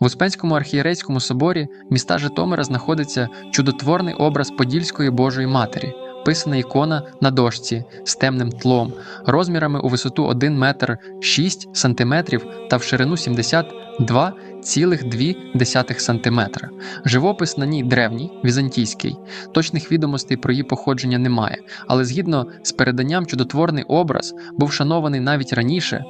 В Успенському архієрейському соборі міста Житомира знаходиться чудотворний образ Подільської Божої Матері, писана ікона на дошці з темним тлом, розмірами у висоту 1 метр 6 сантиметрів та в ширину 72,2 сантиметра. Живопис на ній древній, візантійський. Точних відомостей про її походження немає, але згідно з переданням, чудотворний образ був шанований навіть раніше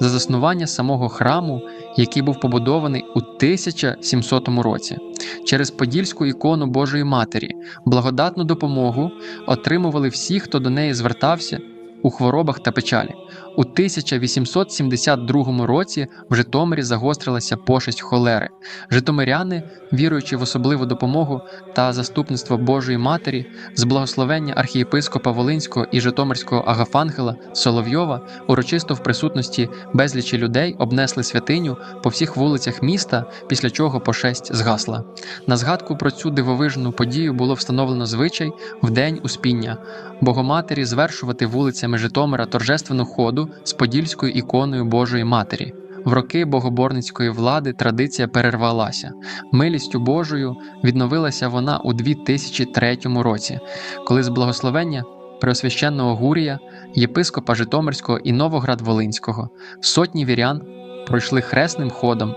за заснування самого храму, який був побудований у 1700 році. Через подільську ікону Божої Матері благодатну допомогу отримували всі, хто до неї звертався у хворобах та печалі. У 1872 році в Житомирі загострилася пошесть холери. Житомиряни, віруючи в особливу допомогу та заступництво Божої Матері, з благословення архієпископа Волинського і Житомирського Агафангела Соловйова, урочисто в присутності безлічі людей обнесли святиню по всіх вулицях міста, після чого пошесть згасла. На згадку про цю дивовижну подію було встановлено звичай в день успіння Богоматері звершувати вулицями Житомира торжественну ходу з подільською іконою Божої Матері. В роки богоборницької влади традиція перервалася. Милістю Божою відновилася вона у 2003 році, коли з благословення Преосвященного Гурія, єпископа Житомирського і Новоград-Волинського сотні вірян пройшли хресним ходом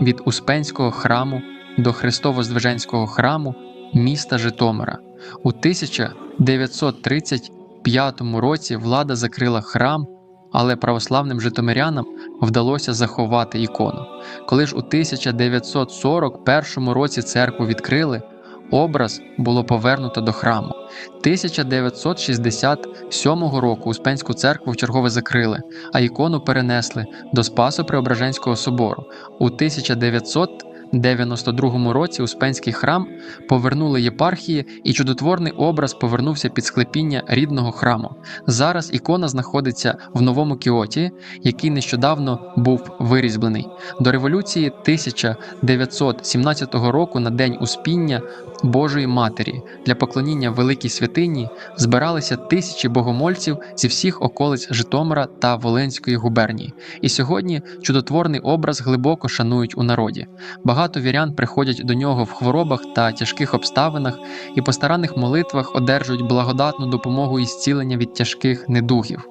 від Успенського храму до Христово-Здвиженського храму міста Житомира. У 1935 році влада закрила храм, але православним житомирянам вдалося заховати ікону. Коли ж у 1941 році церкву відкрили, образ було повернуто до храму. 1967 року Успенську церкву вчергове закрили, а ікону перенесли до Спасо Преображенського собору. У 1992 році Успенський храм повернули єпархії, і чудотворний образ повернувся під склепіння рідного храму. Зараз ікона знаходиться в новому Кіоті, який нещодавно був вирізблений. До революції 1917 року на день успіння Божої Матері для поклоніння великій святині збиралися тисячі богомольців зі всіх околиць Житомира та Волинської губернії. І сьогодні чудотворний образ глибоко шанують у народі. Багато вірян приходять до нього в хворобах та тяжких обставинах і по старанних молитвах одержують благодатну допомогу і зцілення від тяжких недугів.